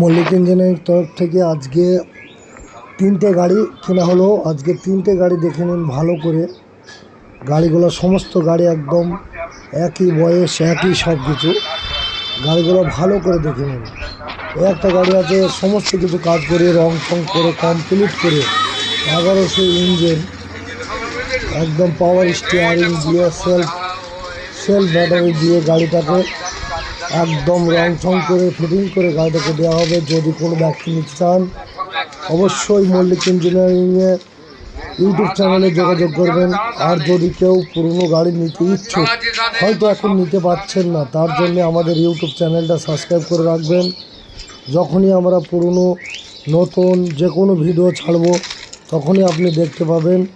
Mallick engineering তরফ থেকে আজকে তিনটে গাড়ি কেনা হলো। আজকে তিনটে গাড়ি দেখে নিন ভালো করে। গাড়িগুলো সমস্ত গাড়ি একদম একই বয়স, একই সব কিছু গাড়িগুলো ভালো করে দেখে নিন। একটা গাড়ি আছে, সমস্ত কিছু কাজ করে, রং ফং করে কমপ্লিট করে, এগারোশো ইঞ্জিন, একদম পাওয়ার স্টিয়ারিং দিয়ে সেলফ সেলফ ব্যাটারি দিয়ে গাড়িটাকে একদম রং চং করে ফিটিং করে গাড়িটাকে দেওয়া হবে। যদি কোনো ব্যক্তি নিতে চান, অবশ্যই মল্লিক ইঞ্জিনিয়ারিংয়ে ইউটিউব চ্যানেলে যোগাযোগ করবেন। আর যদি কেউ পুরনো গাড়ি নিতে ইচ্ছুক, হয়তো এখন নিতে পারছেন না, তার জন্য আমাদের ইউটিউব চ্যানেলটা সাবস্ক্রাইব করে রাখবেন। যখনই আমরা পুরনো, নতুন যে কোনো ভিডিও ছাড়বো, তখনই আপনি দেখতে পাবেন।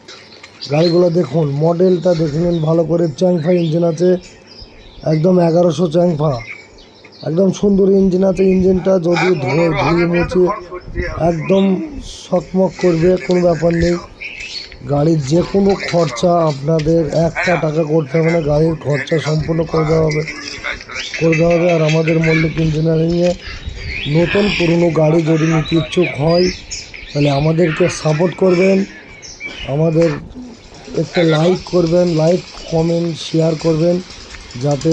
গাড়িগুলো দেখুন মডেলটা দেখে নিন ভালো করে। চ্যাংফা ইঞ্জিন আছে, একদম এগারোশো চ্যাংফা। একদম সুন্দর ইঞ্জিন আছে ইঞ্জিনটা যদি ধুয়ে ধুয়ে মুছে একদম সকমক করবে কোনো ব্যাপার নেই। গাড়ির যে কোনো খরচা আপনাদের একটা টাকা করতে হবে না গাড়ির খরচা সম্পূর্ণ করে দেওয়া হবে। করে দেওয়া হবে আর আমাদের মল্লিক ইঞ্জিনিয়ারিংয়ে নতুন পুরনো গাড়ি যদি নিতে ইচ্ছুক হয় তাহলে আমাদেরকে সাপোর্ট করবেন আমাদের একটা লাইক করবেন লাইক কমেন্ট শেয়ার করবেন যাতে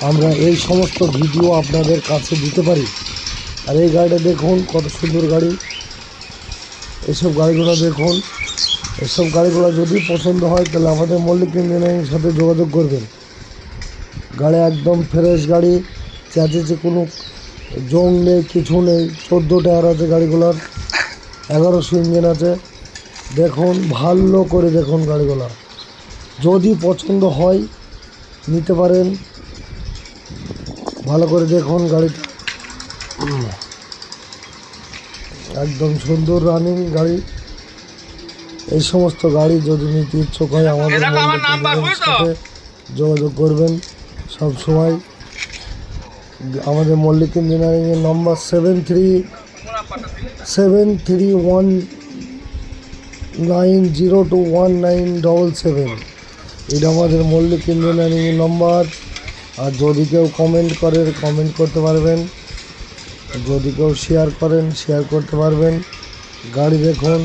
আমরা এই সমস্ত ভিডিও আপনাদের কাছে দিতে পারি। আর এই গাড়িটা দেখুন, কত সুন্দর গাড়ি। এসব গাড়িগুলো দেখুন। এসব গাড়িগুলো যদি পছন্দ হয়, তাহলে আমাদের মল্লিক ইঞ্জিনিয়ারিং সাথে যোগাযোগ করবেন। গাড়ি একদম ফ্রেশ গাড়ি। চেঁচেছে কোনো জং নেই, কিছু নেই। চোদ্দ টায়ার আছে গাড়িগুলোর। এগারোশো ইঞ্জিন আছে। দেখুন, ভালো করে দেখুন গাড়িগুলো। যদি পছন্দ হয়, নিতে পারেন। ভালো করে দেখুন গাড়িটা একদম সুন্দর রানিং গাড়ি। এই সমস্ত গাড়ি যদি নিতে ইচ্ছুক হয় আমাদের সাথে যোগাযোগ করবেন সব সময়। আমাদের মল্লিক ইঞ্জিনিয়ারিংয়ের নম্বর seven three seven three one nine zero two one nine double seven এটা আমাদের মল্লিক ইঞ্জিনিয়ারিংয়ের নম্বর আর যদি কেউ কমেন্ট করে কমেন্ট করতে পারবেন। যদি কেউ শেয়ার করেন শেয়ার করতে পারবেন। গাড়ি দেখুন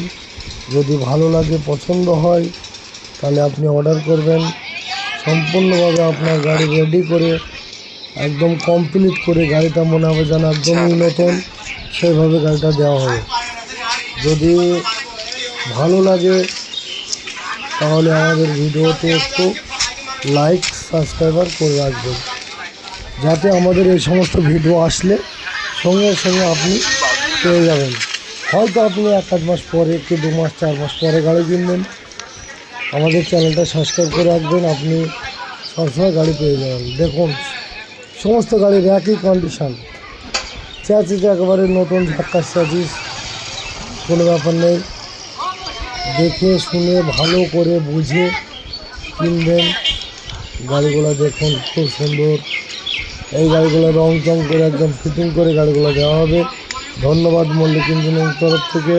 যদি ভালো লাগে পছন্দ হয় তাহলে আপনি অর্ডার করবেন। সম্পূর্ণভাবে আপনার গাড়ি রেডি করে একদম কমপ্লিট করে গাড়িটা মনে হবে যেন একদমই নতুন সেইভাবে গাড়িটা দেওয়া হবে। যদি ভালো লাগে তাহলে আমাদের ভিডিওতে একটু লাইক সাবস্ক্রাইবার করে রাখবেন। যাতে আমাদের এই সমস্ত ভিডিও আসলে সঙ্গে সঙ্গে আপনি পেয়ে যাবেন। হয়তো আপনি এক আধ মাস পরে কি দু মাস, চার মাস পরে গাড়ি কিনবেন। আমাদের চ্যানেলটা সাবস্ক্রাইব করে রাখবেন, আপনি সবসময় গাড়ি পেয়ে যাবেন। দেখুন, সমস্ত গাড়ির একই কন্ডিশান চ্যাচিস একেবারে নতুন ঝাক্কাস চ্যাচিস কোনো ব্যাপার নেই। দেখে, শুনে, ভালো করে বুঝে কিনবেন। গাড়িগুলো দেখুন, খুব সুন্দর। এই গাড়িগুলো রং চং করে একদম ফিটিং করে গাড়িগুলো দেওয়া হবে। ধন্যবাদ মল্লিক ইঞ্জিনিয়ারিং তরফ থেকে।